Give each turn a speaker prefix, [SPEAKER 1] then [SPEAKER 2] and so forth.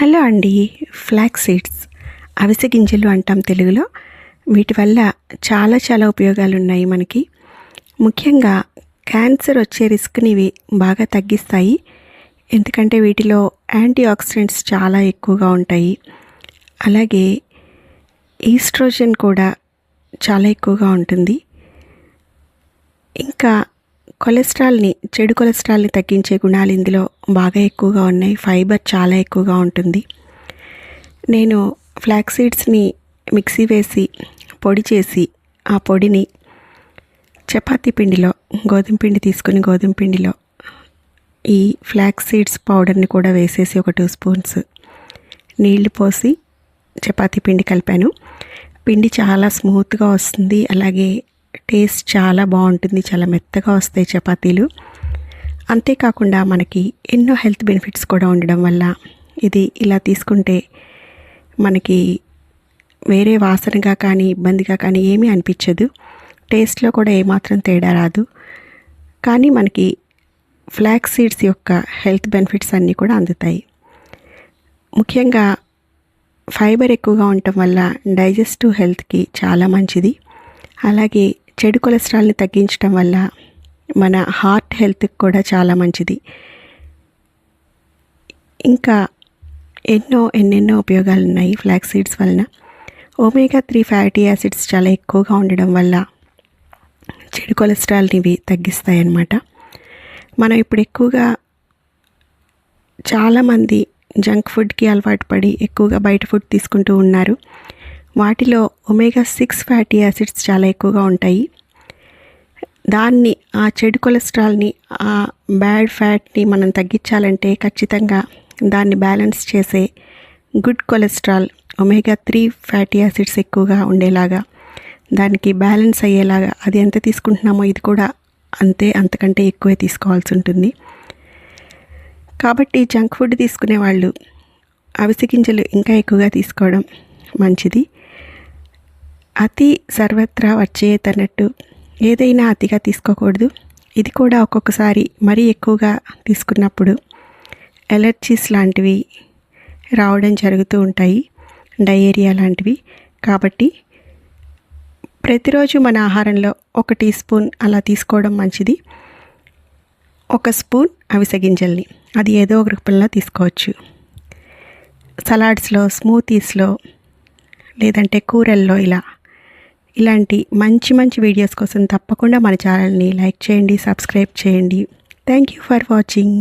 [SPEAKER 1] Hello అండి flax seeds. అవిసె గింజలు అంటాం తెలుగులో. వీటి వల్ల చాలా చాలా ఉపయోగాలు ఉన్నాయి మనకి. ముఖ్యంగా క్యాన్సర్ వచ్చే రిస్క్ని ఇవి బాగా తగ్గిస్తాయి. ఎందుకంటే వీటిలో యాంటీ ఆక్సిడెంట్స్ చాలా ఎక్కువగా ఉంటాయి. అలాగే ఈస్ట్రోజన్ కూడా చాలా ఎక్కువగా ఉంటుంది. ఇంకా కొలెస్ట్రాల్ని చెడు కొలెస్ట్రాల్ని తగ్గించే గుణాలు ఇందులో బాగా ఎక్కువగా ఉన్నాయి. ఫైబర్ చాలా ఎక్కువగా ఉంటుంది. నేను ఫ్లాక్ సీడ్స్ని మిక్సీ వేసి పొడి చేసి ఆ పొడిని చపాతీ పిండిలో గోధుమ పిండి తీసుకుని గోధుమ పిండిలో ఈ ఫ్లాక్ సీడ్స్ పౌడర్ని కూడా వేసేసి ఒక టూ స్పూన్స్ నీళ్ళు పోసి చపాతీ పిండి కలిపాను. పిండి చాలా స్మూత్గా వస్తుంది. అలాగే టేస్ట్ చాలా బాగుంటుంది చాలా మెత్తగా వస్తాయి చపాతీలు. అంతేకాకుండా మనకి ఎన్నో హెల్త్ బెనిఫిట్స్ కూడా ఉండడం వల్ల ఇది ఇలా తీసుకుంటే మనకి వేరే వాసనగా కానీ ఇబ్బందిగా కానీ ఏమీ అనిపించదు. టేస్ట్లో కూడా ఏమాత్రం తేడా రాదు. కానీ మనకి ఫ్లాక్స్ సీడ్స్ యొక్క హెల్త్ బెనిఫిట్స్ అన్నీ కూడా అందుతాయి. ముఖ్యంగా ఫైబర్ ఎక్కువగా ఉండటం వల్ల డైజెస్టివ్ హెల్త్కి చాలా మంచిది. అలాగే చెడు కొలెస్ట్రాల్ని తగ్గించడం వల్ల మన హార్ట్ హెల్త్కి కూడా చాలా మంచిది. ఇంకా ఎన్నో ఎన్నెన్నో ఉపయోగాలు ఉన్నాయి ఫ్లాక్ సీడ్స్ వలన. ఒమేగా త్రీ ఫ్యాటీ యాసిడ్స్ చాలా ఎక్కువగా ఉండడం వల్ల చెడు కొలెస్ట్రాల్ని ఇవి తగ్గిస్తాయి అన్నమాట మనం ఇప్పుడు ఎక్కువగా చాలామంది జంక్ ఫుడ్కి అలవాటు పడి ఎక్కువగా బయట ఫుడ్ తీసుకుంటూ ఉన్నారు. వాటిలో ఒమేగా సిక్స్ ఫ్యాటీ యాసిడ్స్ చాలా ఎక్కువగా ఉంటాయి. దాన్ని ఆ చెడు కొలెస్ట్రాల్ని ఆ బ్యాడ్ ఫ్యాట్ని మనం తగ్గించాలంటే ఖచ్చితంగా దాన్ని బ్యాలెన్స్ చేసే good cholesterol omega three fatty acids ఎక్కువగా ఉండేలాగా దానికి బ్యాలెన్స్ అయ్యేలాగా అది ఎంత తీసుకుంటున్నామో ఇది కూడా అంతే అంతకంటే ఎక్కువే తీసుకోవాల్సి ఉంటుంది. కాబట్టి జంక్ ఫుడ్ తీసుకునే వాళ్ళు అవిసె గింజలు ఇంకా ఎక్కువగా తీసుకోవడం మంచిది. అతి సర్వత్రా వచ్చేతన్నట్టు ఏదైనా అతిగా తీసుకోకూడదు. ఇది కూడా ఒక్కొక్కసారి మరీ ఎక్కువగా తీసుకున్నప్పుడు ఎలర్జీస్ లాంటివి రావడం జరుగుతూ ఉంటాయి. డయేరియా లాంటివి. కాబట్టి ప్రతిరోజు మన ఆహారంలో ఒక టీ స్పూన్ అలా తీసుకోవడం మంచిది. ఒక స్పూన్ అవిసె గింజల్ని. అది ఏదో ఒక రూపంలో తీసుకోవచ్చు. సలాడ్స్లో స్మూతీస్లో లేదంటే కూరల్లో ఇలా ఇలాంటి మంచి మంచి వీడియోస్ కోసం తప్పకుండా మన ఛానల్ని లైక్ చేయండి సబ్స్క్రైబ్ చేయండి. Thank you for watching